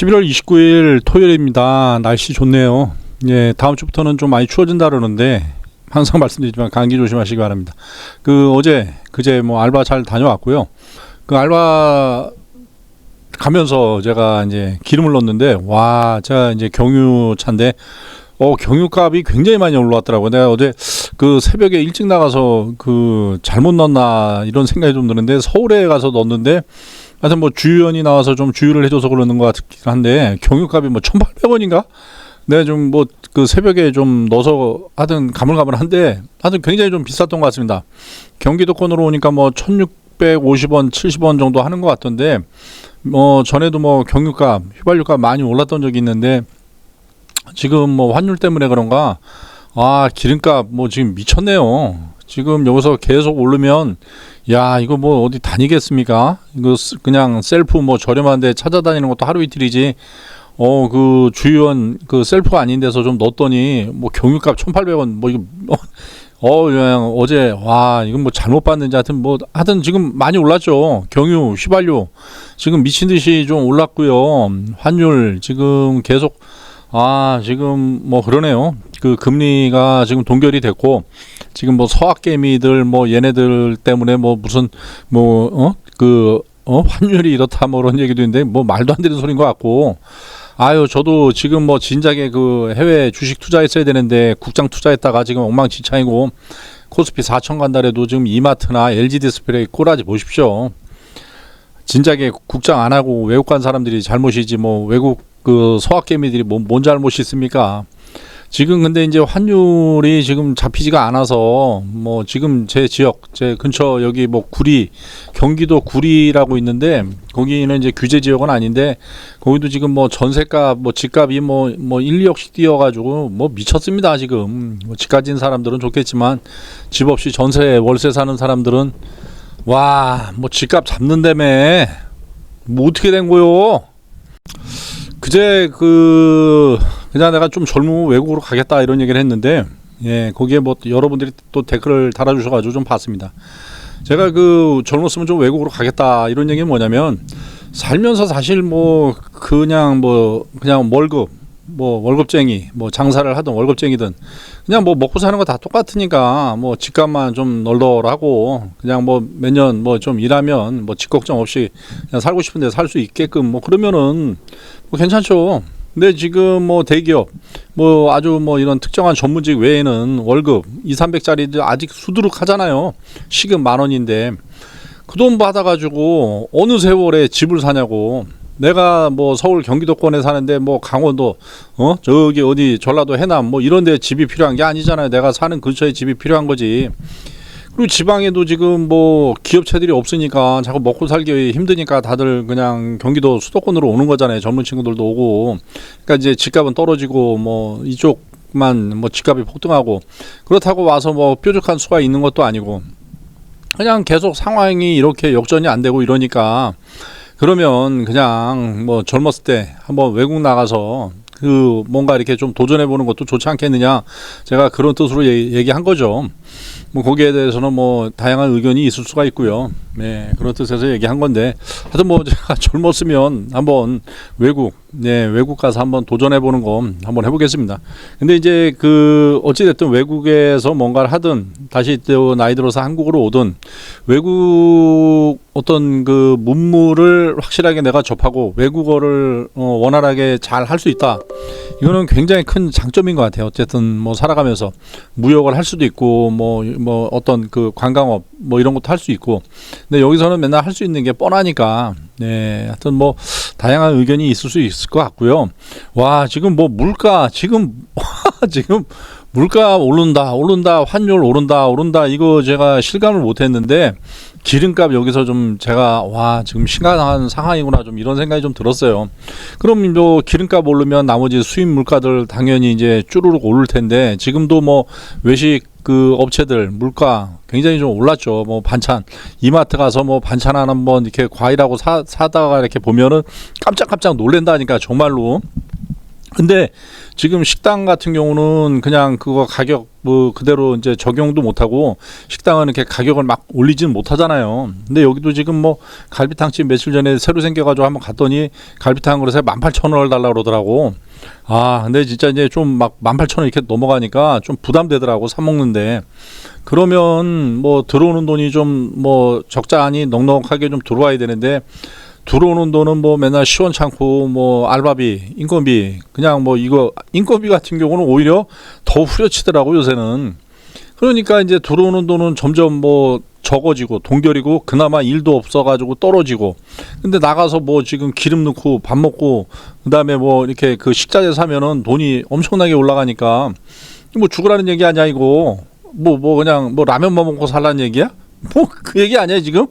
11월 29일 토요일입니다. 날씨 좋네요. 예, 다음 주부터는 좀 많이 추워진다 그러는데 항상 말씀드리지만 감기 조심하시기 바랍니다. 그 어제 그제 뭐 알바 잘 다녀왔고요. 그 알바 가면서 제가 이제 기름을 넣었는데 와, 제가 이제 경유 차인데 어, 경유값이 굉장히 많이 올라왔더라고요. 내가 어제 그 새벽에 일찍 나가서 그 잘못 넣었나 이런 생각이 좀 드는데 서울에 가서 넣었는데 하여튼 뭐 주유원이 나와서 좀 주유를 해줘서 그러는 것 같긴 한데 경유값이 뭐 1,800원인가? 내가 좀 뭐 그 새벽에 좀 넣어서 하여튼 가물가물한데 하여튼 굉장히 좀 비쌌던 것 같습니다. 경기도권으로 오니까 뭐 1,650원, 70원 정도 하는 것 같던데 뭐 전에도 뭐 경유값, 휘발유값 많이 올랐던 적이 있는데 지금 뭐 환율 때문에 그런가 아 기름값 뭐 지금 미쳤네요. 지금 여기서 계속 오르면 야 이거 뭐 어디 다니겠습니까? 이거 쓰- 그냥 셀프 뭐 저렴한데 찾아다니는 것도 하루 이틀이지. 어 그 주유원 그 셀프가 아닌 데서 좀 넣었더니 뭐 경유값 1,800원 뭐 이거 어 그냥 어제 와 이건 뭐 잘못 봤는지 하여튼 뭐 하여튼 지금 많이 올랐죠. 경유, 휘발유 지금 미친 듯이 좀 올랐고요. 환율 지금 계속 아 지금 뭐 그러네요. 그 금리가 지금 동결이 됐고 지금 뭐 서학개미들 뭐 얘네들 때문에 뭐 무슨 뭐어그 어, 환율이 이렇다 뭐 그런 얘기도 있는데 뭐 말도 안 되는 소리인 것 같고 아유 저도 지금 뭐 진작에 그 해외 주식 투자했어야 되는데 국장 투자했다가 지금 엉망진창이고 코스피 4천 간달에도 지금 이마트나 LG 디스플레이 꼬라지 보십시오. 진작에 국장 안 하고 외국 간 사람들이 잘못이지 뭐 외국 그 서학개미들이 뭐, 뭔 잘못이 있습니까? 지금 근데 이제 환율이 지금 잡히지가 않아서 뭐 지금 제 지역 제 근처 여기 뭐 구리 경기도 구리라고 있는데 거기는 이제 규제 지역은 아닌데 거기도 지금 뭐 전세값 뭐 집값이 뭐뭐 1, 2억씩 뛰어 가지고 뭐 미쳤습니다 지금 뭐집 가진 사람들은 좋겠지만 집 없이 전세 월세 사는 사람들은 와 뭐 집값 잡는다며 뭐 어떻게 된 거요? 그제 그 그냥 내가 좀 젊으면 외국으로 가겠다 이런 얘기를 했는데 예 거기에 뭐 여러분들이 또 댓글을 달아주셔가지고 좀 봤습니다. 제가 그 젊었으면 좀 외국으로 가겠다 이런 얘기는 뭐냐면 살면서 사실 뭐 그냥 뭐 그냥 월급 뭐 월급쟁이 뭐 장사를 하든 월급쟁이든 그냥 뭐 먹고 사는 거 다 똑같으니까 뭐 집값만 좀 널널하고 그냥 뭐 몇 년 뭐 좀 일하면 뭐 집 걱정 없이 그냥 살고 싶은데 살 수 있게끔 뭐 그러면은 뭐 괜찮죠. 근데 지금 뭐 대기업 뭐 아주 뭐 이런 특정한 전문직 외에는 월급 2, 300짜리들 아직 수두룩 하잖아요. 시급 만 원인데 그 돈 받아 가지고 어느 세월에 집을 사냐고. 내가 뭐 서울 경기도권에 사는데 뭐 강원도 어 저기 어디 전라도 해남 뭐 이런 데 집이 필요한 게 아니잖아요. 내가 사는 근처에 집이 필요한 거지. 그리고 지방에도 지금 뭐 기업체들이 없으니까 자꾸 먹고 살기 힘드니까 다들 그냥 경기도 수도권으로 오는 거잖아요. 젊은 친구들도 오고. 그러니까 이제 집값은 떨어지고 뭐 이쪽만 뭐 집값이 폭등하고 그렇다고 와서 뭐 뾰족한 수가 있는 것도 아니고 그냥 계속 상황이 이렇게 역전이 안 되고 이러니까 그러면 그냥 뭐 젊었을 때 한번 외국 나가서 그 뭔가 이렇게 좀 도전해 보는 것도 좋지 않겠느냐 제가 그런 뜻으로 얘- 얘기한 거죠. 뭐 거기에 대해서는 뭐 다양한 의견이 있을 수가 있고요. 네 그런 뜻에서 얘기한 건데 하여튼 뭐 제가 젊었으면 한번 외국 네 외국 가서 한번 도전해 보는 거 한번 해보겠습니다. 근데 이제 그 어찌 됐든 외국에서 뭔가를 하든 다시 또 나이 들어서 한국으로 오든 외국 어떤 그 문물을 확실하게 내가 접하고 외국어를 어, 원활하게 잘 할 수 있다. 이거는 굉장히 큰 장점인 것 같아요. 어쨌든 뭐 살아가면서 무역을 할 수도 있고 뭐뭐 어떤 그 관광업 뭐 이런 것도 할 수 있고 근데 여기서는 맨날 할 수 있는 게 뻔하니까 네 하여튼 뭐 다양한 의견이 있을 수 있을 것 같고요. 와 지금 뭐 물가 지금 지금 물가 오른다 오른다 환율 오른다 오른다 이거 제가 실감을 못했는데 기름값 여기서 좀 제가 와 지금 심각한 상황이구나 좀 이런 생각이 좀 들었어요. 그럼 뭐 기름값 오르면 나머지 수입 물가들 당연히 이제 쭈루룩 오를 텐데 지금도 뭐 외식 그 업체들 물가 굉장히 좀 올랐죠. 뭐 반찬 이마트 가서 뭐 반찬 하나 한번 이렇게 과일하고 사 사다가 이렇게 보면은 깜짝깜짝 놀란다니까 정말로. 근데 지금 식당 같은 경우는 그냥 그거 가격 뭐 그대로 이제 적용도 못 하고 식당은 이렇게 가격을 막 올리지는 못하잖아요. 근데 여기도 지금 뭐 갈비탕집 며칠 전에 새로 생겨가지고 한번 갔더니 갈비탕 그릇에 18,000원을 달라 그러더라고. 아, 근데 진짜 이제 좀막 18,000원 이렇게 넘어가니까 좀 부담되더라고 사 먹는데. 그러면 뭐 들어오는 돈이 좀 뭐 적잖이 넉넉하게 좀 들어와야 되는데 들어오는 돈은 뭐 맨날 시원찮고 뭐 알바비, 인건비 그냥 뭐 이거 인건비 같은 경우는 오히려 더 후려치더라고 요새는. 그러니까 이제 들어오는 돈은 점점 뭐 적어지고 동결이고 그나마 일도 없어가지고 떨어지고. 근데 나가서 뭐 지금 기름 넣고 밥 먹고 그다음에 뭐 이렇게 그 식자재 사면은 돈이 엄청나게 올라가니까 뭐 죽으라는 얘기 아니야 이거. 뭐뭐 그냥 뭐 라면만 먹고 살라는 얘기야? 뭐 그 얘기 아니야 지금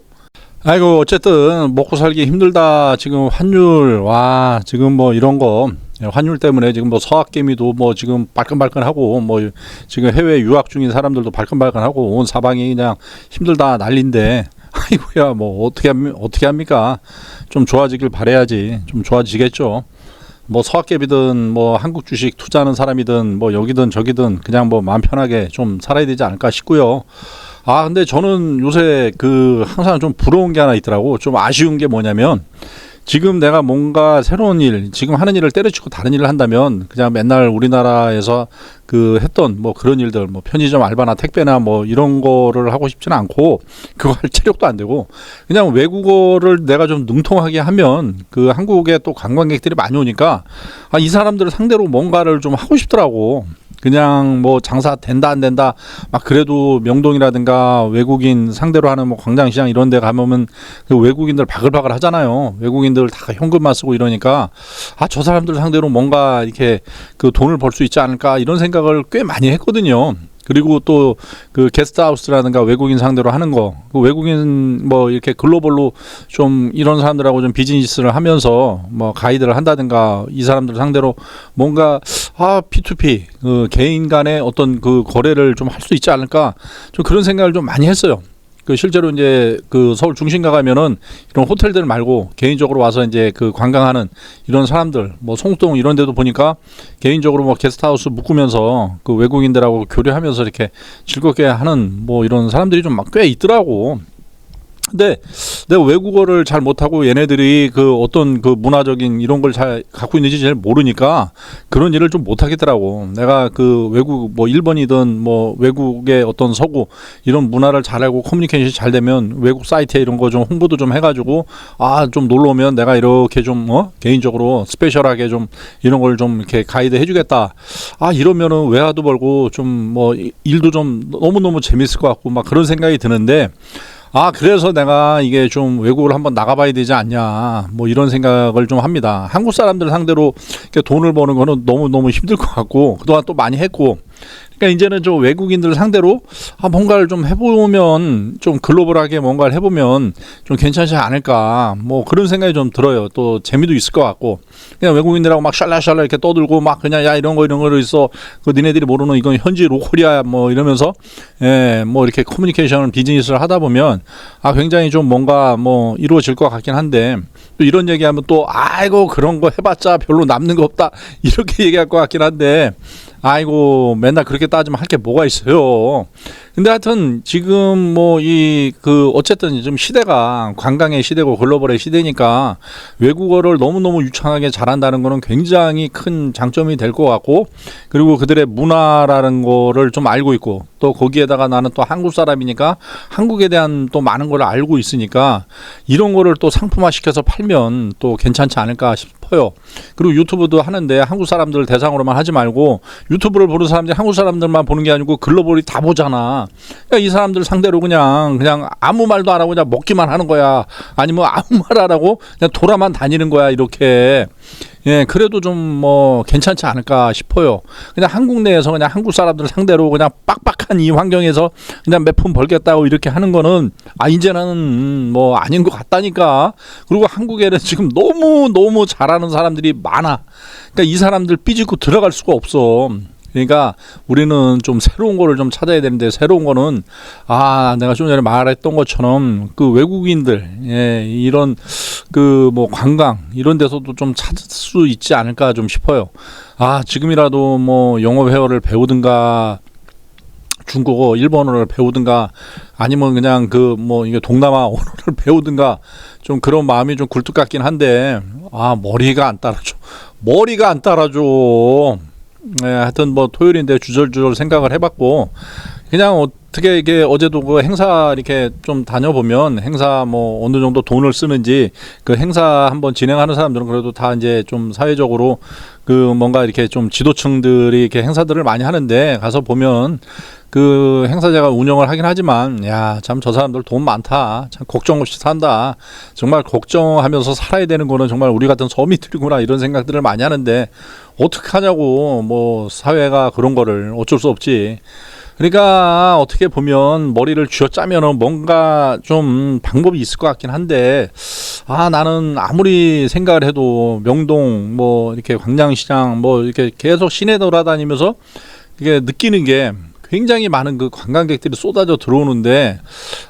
아이고 어쨌든 먹고 살기 힘들다. 지금 환율 와 지금 뭐 이런 거 환율 때문에 지금 뭐 서학개미도 뭐 지금 발끈발끈하고 뭐 지금 해외 유학 중인 사람들도 발끈발끈하고 온 사방이 그냥 힘들다 난린데. 아이고야 뭐 어떻게 합니, 어떻게 합니까? 좀 좋아지길 바래야지. 좀 좋아지겠죠. 뭐 서학개비든 뭐 한국 주식 투자하는 사람이든 뭐 여기든 저기든 그냥 뭐 마음 편하게 좀 살아야 되지 않을까 싶고요. 아 근데 저는 요새 그 항상 좀 부러운 게 하나 있더라고. 좀 아쉬운 게 뭐냐면 지금 내가 뭔가 새로운 일, 지금 하는 일을 때려치고 다른 일을 한다면 그냥 맨날 우리나라에서 그 했던 뭐 그런 일들, 뭐 편의점 알바나 택배나 뭐 이런 거를 하고 싶지는 않고 그거 할 체력도 안 되고 그냥 외국어를 내가 좀 능통하게 하면 그 한국에 또 관광객들이 많이 오니까 아, 이 사람들을 상대로 뭔가를 좀 하고 싶더라고. 그냥 뭐 장사 된다 안 된다 막 그래도 명동이라든가 외국인 상대로 하는 뭐 광장시장 이런 데 가보면 그 외국인들 바글바글 하잖아요. 외국인들 다 현금만 쓰고 이러니까 아 저 사람들 상대로 뭔가 이렇게 그 돈을 벌 수 있지 않을까 이런 생각을 꽤 많이 했거든요. 그리고 또 그 게스트하우스라든가 외국인 상대로 하는 거, 그 외국인 뭐 이렇게 글로벌로 좀 이런 사람들하고 좀 비즈니스를 하면서 뭐 가이드를 한다든가 이 사람들 상대로 뭔가 아 P2P 그 개인 간의 어떤 그 거래를 좀 할 수 있지 않을까 좀 그런 생각을 좀 많이 했어요. 그 실제로 이제 그 서울 중심가 가면은 이런 호텔들 말고 개인적으로 와서 이제 그 관광하는 이런 사람들 뭐 송동 이런 데도 보니까 개인적으로 뭐 게스트하우스 묵으면서 그 외국인들하고 교류하면서 이렇게 즐겁게 하는 뭐 이런 사람들이 좀막꽤 있더라고. 근데 내가 외국어를 잘 못하고 얘네들이 그 어떤 그 문화적인 이런 걸 잘 갖고 있는지 잘 모르니까 그런 일을 좀 못하겠더라고. 내가 그 외국 뭐 일본이든 뭐 외국의 어떤 서구 이런 문화를 잘 알고 커뮤니케이션이 잘 되면 외국 사이트에 이런 거 좀 홍보도 좀 해가지고 아 좀 놀러 오면 내가 이렇게 좀 어? 개인적으로 스페셜하게 좀 이런 걸 좀 이렇게 가이드 해주겠다. 아 이러면은 외화도 벌고 좀 뭐 일도 좀 너무 너무 재밌을 것 같고 막 그런 생각이 드는데. 아, 그래서 내가 이게 좀 외국을 한번 나가봐야 되지 않냐, 뭐 이런 생각을 좀 합니다. 한국 사람들 상대로 이렇게 돈을 버는 거는 너무너무 힘들 것 같고, 그동안 또 많이 했고, 그러니까 이제는 좀 외국인들 상대로 아, 뭔가를 좀 해보면 좀 글로벌하게 뭔가를 해보면 좀 괜찮지 않을까. 뭐 그런 생각이 좀 들어요. 또 재미도 있을 것 같고. 그냥 외국인들하고 막 샬라샬라 이렇게 떠들고 막 그냥 야 이런 거 이런 거를 있어. 그 니네들이 모르는 이건 현지 로컬이야 뭐 이러면서 예 뭐 이렇게 커뮤니케이션 비즈니스를 하다 보면 아 굉장히 좀 뭔가 뭐 이루어질 것 같긴 한데 또 이런 얘기하면 또 아이고 그런 거 해봤자 별로 남는 거 없다. 이렇게 얘기할 것 같긴 한데 아이고 맨날 그렇게 따지면 할 게 뭐가 있어요. 근데 하여튼 지금 뭐 이 그 어쨌든 좀 시대가 관광의 시대고 글로벌의 시대니까 외국어를 너무너무 유창하게 잘한다는 거는 굉장히 큰 장점이 될 것 같고 그리고 그들의 문화라는 거를 좀 알고 있고 또 거기에다가 나는 또 한국 사람이니까 한국에 대한 또 많은 걸 알고 있으니까 이런 거를 또 상품화 시켜서 팔면 또 괜찮지 않을까 싶어요. 그리고 유튜브도 하는데 한국 사람들 대상으로만 하지 말고 유튜브를 보는 사람들이 한국 사람들만 보는 게 아니고 글로벌이 다 보잖아. 그러니까 이 사람들 상대로 그냥 그냥 아무 말도 안 하고 그냥 먹기만 하는 거야. 아니면 아무 말 안 하고 그냥 돌아만 다니는 거야. 이렇게. 예, 그래도 좀 뭐 괜찮지 않을까 싶어요. 그냥 한국 내에서 그냥 한국 사람들 상대로 그냥 빡빡한 이 환경에서 그냥 몇 푼 벌겠다고 이렇게 하는 거는 아 이제는 음, 뭐 아닌 것 같다니까. 그리고 한국에는 지금 너무 너무 잘하는 사람들이 많아. 그러니까 이 사람들 삐지고 들어갈 수가 없어. 그러니까 우리는 좀 새로운 거를 좀 찾아야 되는데 새로운 거는 아 내가 좀 전에 말했던 것처럼 그 외국인들 예 이런 그 뭐 관광 이런 데서도 좀 찾을 수 있지 않을까 좀 싶어요. 아 지금이라도 뭐 영어 회화를 배우든가 중국어, 일본어를 배우든가 아니면 그냥 그 뭐 이게 동남아 언어를 배우든가 좀 그런 마음이 좀 굴뚝 같긴 한데 아 머리가 안 따라줘. 머리가 안 따라줘. 네, 하여튼 뭐 토요일인데 주절주절 생각을 해봤고 그냥 어떻게 이게 어제도 그 행사 이렇게 좀 다녀보면 행사 뭐 어느 정도 돈을 쓰는지 그 행사 한번 진행하는 사람들은 그래도 다 이제 좀 사회적으로 그 뭔가 이렇게 좀 지도층들이 이렇게 행사들을 많이 하는데 가서 보면 그 행사자가 운영을 하긴 하지만 야 참 저 사람들 돈 많다. 참 걱정 없이 산다. 정말 걱정하면서 살아야 되는 거는 정말 우리 같은 서민들이구나 이런 생각들을 많이 하는데 어떻게 하냐고 뭐 사회가 그런 거를 어쩔 수 없지 그러니까 어떻게 보면 머리를 쥐어짜면은 뭔가 좀 방법이 있을 것 같긴 한데 아 나는 아무리 생각을 해도 명동 뭐 이렇게 광장시장 뭐 이렇게 계속 시내 돌아다니면서 이게 느끼는 게 굉장히 많은 그 관광객들이 쏟아져 들어오는데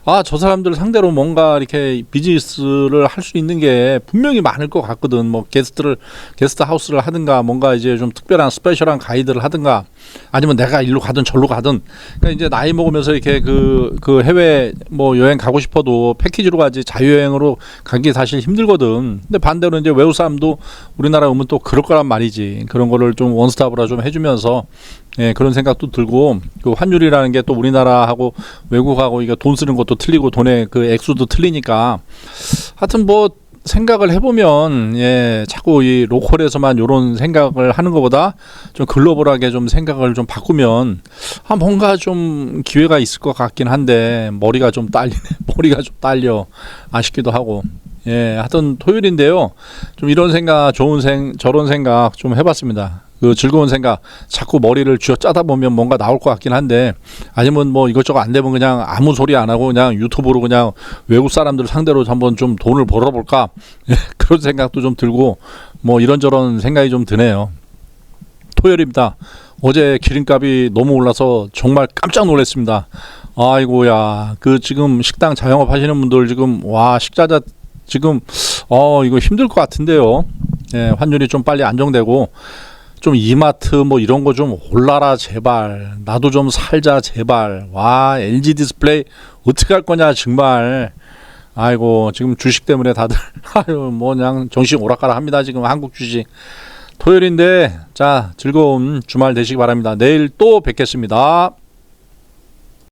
아 저 사람들 상대로 뭔가 이렇게 비즈니스를 할 수 있는 게 분명히 많을 것 같거든. 뭐 게스트를 게스트 하우스를 하든가 뭔가 이제 좀 특별한 스페셜한 가이드를 하든가 아니면 내가 일로 가든 절로 가든. 그러니까 이제 나이 먹으면서 이렇게 그, 그 해외 뭐 여행 가고 싶어도 패키지로 가지 자유여행으로 가기 사실 힘들거든. 근데 반대로 이제 외국 사람도 우리나라 오면 또 그럴 거란 말이지. 그런 거를 좀 원스톱으로 좀 해주면서 예, 그런 생각도 들고 그 환율이라는 게 또 우리나라하고 외국하고 이게 돈 쓰는 것도 틀리고 돈의 그 액수도 틀리니까. 하여튼 뭐 생각을 해보면 예 자꾸 이 로컬에서만 이런 생각을 하는 것보다 좀 글로벌하게 좀 생각을 좀 바꾸면 아 뭔가 좀 기회가 있을 것 같긴 한데 머리가 좀 딸리네 머리가 좀 딸려 아쉽기도 하고. 예 하여튼 토요일인데요. 좀 이런 생각 좋은 생 저런 생각 좀 해봤습니다 그 즐거운 생각 자꾸 머리를 쥐어 짜다 보면 뭔가 나올 것 같긴 한데 아니면 뭐 이것저것 안 되면 그냥 아무 소리 안 하고 그냥 유튜브로 그냥 외국 사람들 상대로 한번 좀 돈을 벌어볼까? 그런 생각도 좀 들고 뭐 이런저런 생각이 좀 드네요. 토요일입니다. 어제 기름값이 너무 올라서 정말 깜짝 놀랐습니다. 아이고야 그 지금 식당 자영업 하시는 분들 지금 와 식자재 지금 어 이거 힘들 것 같은데요. 예, 환율이 좀 빨리 안정되고 좀 이마트 뭐 이런 거 좀 올라라 제발 나도 좀 살자 제발. 와 LG 디스플레이 어떻게 할 거냐 정말. 아이고 지금 주식 때문에 다들. 아유 뭐 그냥 정신 오락가락 합니다 지금 한국 주식. 토요일인데 자 즐거운 주말 되시기 바랍니다. 내일 또 뵙겠습니다.